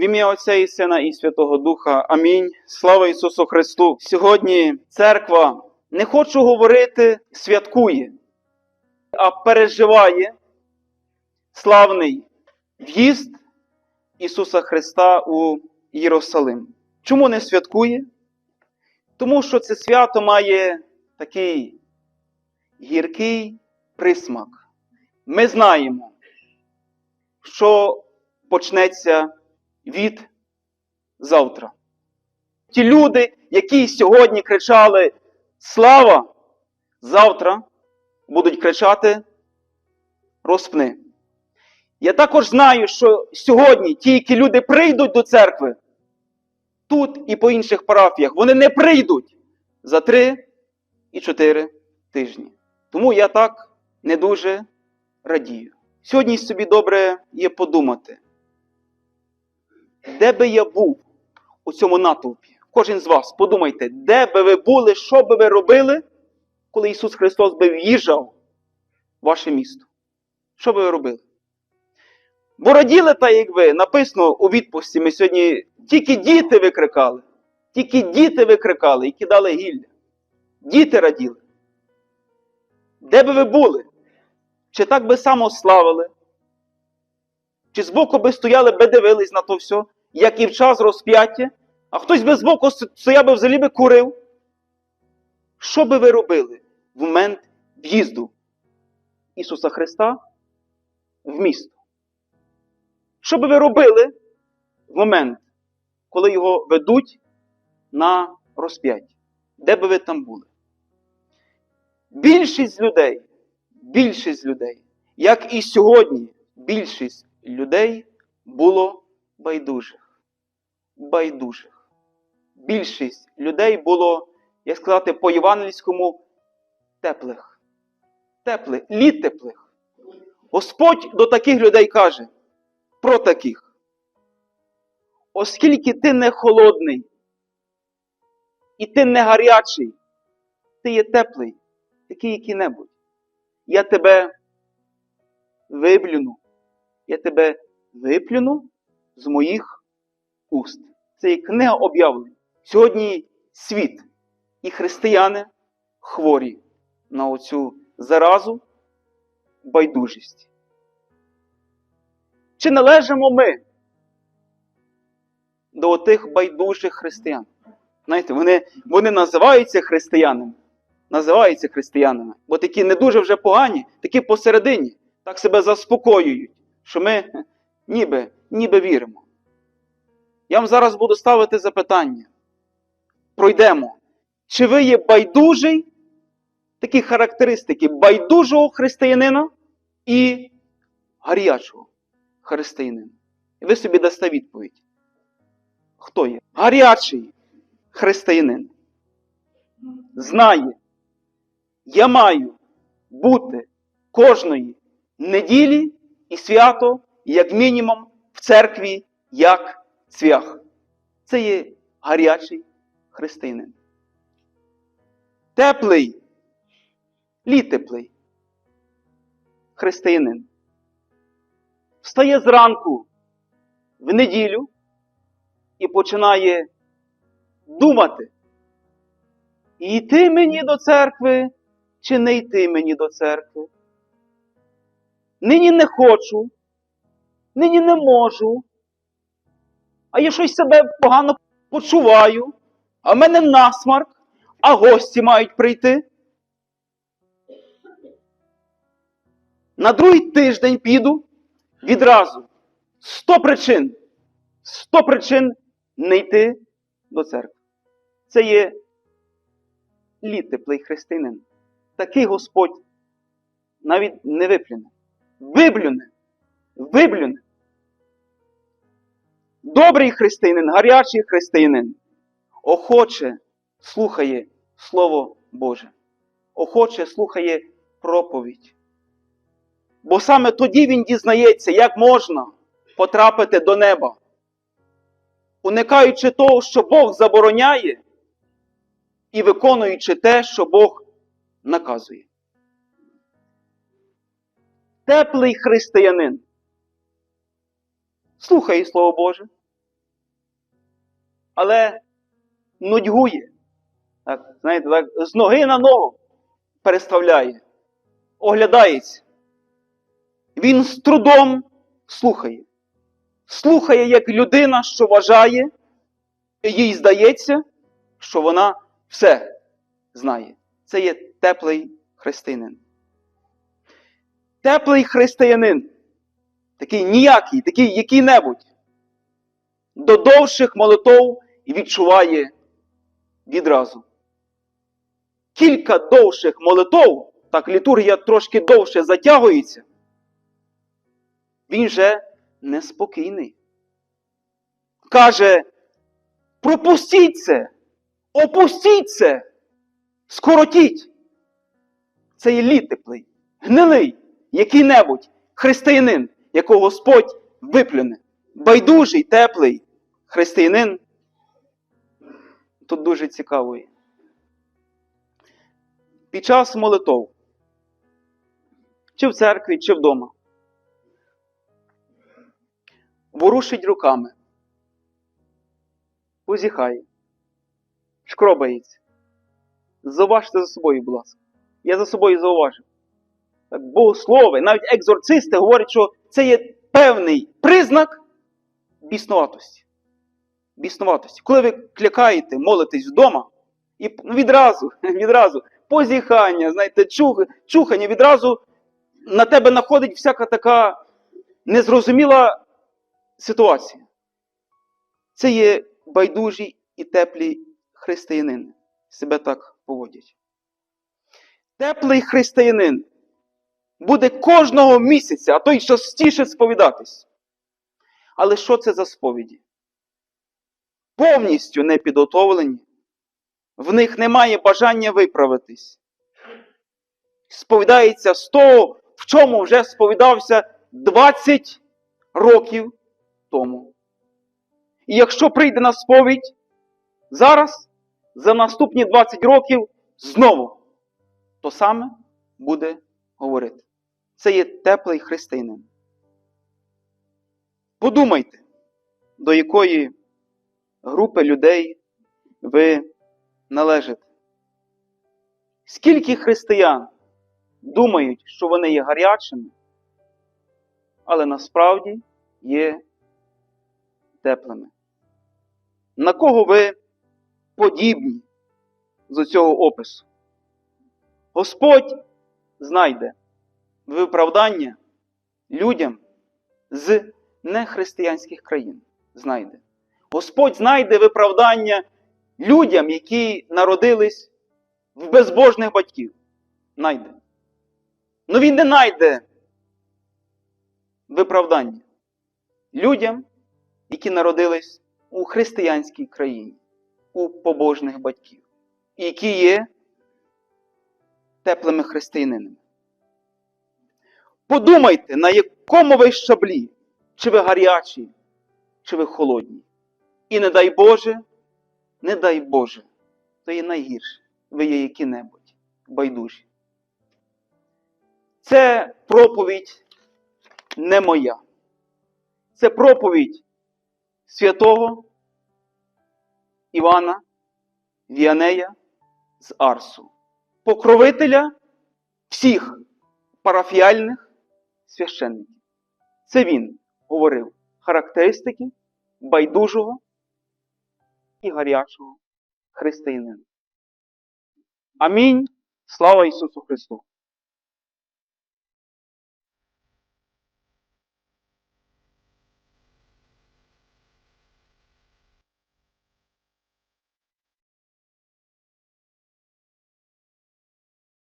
В ім'я Отця і Сина і Святого Духа. Амінь. Слава Ісусу Христу! Сьогодні церква, не хочу говорити, святкує, а переживає славний в'їзд Ісуса Христа у Єрусалим. Чому не святкує? Тому що це свято має такий гіркий присмак. Ми знаємо, що почнеться від завтра. Ті люди, які сьогодні кричали Слава, завтра будуть кричати розпни. Я також знаю, що сьогодні ті, які люди прийдуть до церкви, тут і по інших парафіях, вони не прийдуть за три і чотири тижні. Тому я так не дуже радію. Сьогодні собі добре є подумати, де би я був у цьому натовпі? Кожен з вас, подумайте, де би ви були, що би ви робили, коли Ісус Христос би в'їжджав в ваше місто? Що би ви робили? Бо раділи так, як ви, написано у відпусті, ми сьогодні тільки діти викрикали, тільки діти викрикали і кидали гілля. Діти раділи. Де би ви були? Чи так би само славили? Чи збоку би стояли, би дивились на то все, як і в час розп'яття, а хтось би збоку стояв би взагалі би курив? Що би ви робили в момент в'їзду Ісуса Христа в місто? Що би ви робили в момент, коли його ведуть на розп'яття? Де би ви там були? Більшість людей, більшість людей, як і сьогодні, більшість людей було байдужих. Байдужих. Bільшість людей було, як сказати, по євангельському теплих. Теплих, літеплих. Господь до таких людей каже, про таких. Оскільки ти не холодний, і ти не гарячий, ти є теплий, такий який-небудь. Я тебе виплюну, я тебе виплюну з моїх уст. Це є книга об'явлень. Сьогодні світ і християни хворі на оцю заразу байдужість. Чи належимо ми до тих байдужих християн? Знаєте, вони, вони називаються християнами, називаються християнами, бо такі не дуже вже погані, такі посередині, так себе заспокоюють, що ми ніби, ніби віримо. Я вам зараз буду ставити запитання. Пройдемо. Чи ви є байдужий, такі характеристики байдужого християнина і гарячого християнина? І ви собі дасте відповідь. Хто є? Гарячий християнин. Знає, я маю бути кожної неділі і свято, як мінімум, в церкві як цвях. Це є гарячий християнин. Теплий, літеплий християнин. Встає зранку в неділю і починає думати, йти мені до церкви чи не йти мені до церкви. Нині не хочу, нині не можу, а я щось себе погано почуваю, а в мене насмарк, а гості мають прийти. На другий тиждень піду відразу. Сто причин. Сто причин не йти до церкви. Це є літеплий християнин. Такий Господь навіть не виплюне. Виблюне. Виблюне. Добрий християнин, гарячий християнин, охоче слухає Слово Боже, охоче слухає проповідь. Бо саме тоді він дізнається, як можна потрапити до неба, уникаючи того, що Бог забороняє, і виконуючи те, що Бог наказує. Теплий християнин слухає Слово Боже, але нудьгує. Так, знаєте, так, з ноги на ногу переставляє, оглядається. Він з трудом слухає. Слухає як людина, що вважає, їй здається, що вона все знає. Це є теплий християнин. Теплий християнин, такий ніякий, такий який-небудь, до довших молитов відчуває відразу. Кілька довших молитов, так літургія трошки довше затягується, він же неспокійний. Каже, пропустіть це, опустіть це, скоротіть. Це є літеплий, гнилий, який-небудь християнин, якого Господь виплюне. Байдужий, теплий християнин. Тут дуже цікаво. Під час молитов, чи в церкві, чи вдома, ворушить руками, позіхає, шкробається. Зауважте за собою, будь ласка. Я за собою зауважив. Богослови, навіть екзорцисти говорять, що це є певний признак біснуватості. Біснуватості. Коли ви клякаєте, молитесь вдома, і ну, відразу, відразу позіхання, знаєте, чух, чухання, відразу на тебе находить всяка така незрозуміла ситуація. Це є байдужі і теплі християнини. Себе так поводять. Теплий християнин буде кожного місяця, а то й частіше сповідатись. Але що це за сповіді? Повністю не підготовлені. В них немає бажання виправитись. Сповідається з того, в чому вже сповідався 20 років тому. І якщо прийде на сповідь зараз, за наступні 20 років знову, то саме буде говорити. Це є теплий християнин. Подумайте, до якої групи людей ви належите. Скільки християн думають, що вони є гарячими, але насправді є теплими. На кого ви подібні з цього опису? Господь знайде виправдання людям з нехристиянських країн. Знайде. Господь знайде виправдання людям, які народились в безбожних батьків. Найде. Ну він не знайде виправдання людям, які народились у християнській країні, у побожних батьків, які є теплими християнинами. Подумайте, на якому ви щаблі, чи ви гарячі, чи ви холодні. І не дай Боже, не дай Боже, то є найгірше. Ви є які-небудь байдужі. Це проповідь не моя. Це проповідь святого Івана Віанея з Арсу, покровителя всіх парафіальних священників. Це він говорив характеристики байдужого і гарячого християнина. Амінь. Слава Ісусу Христу!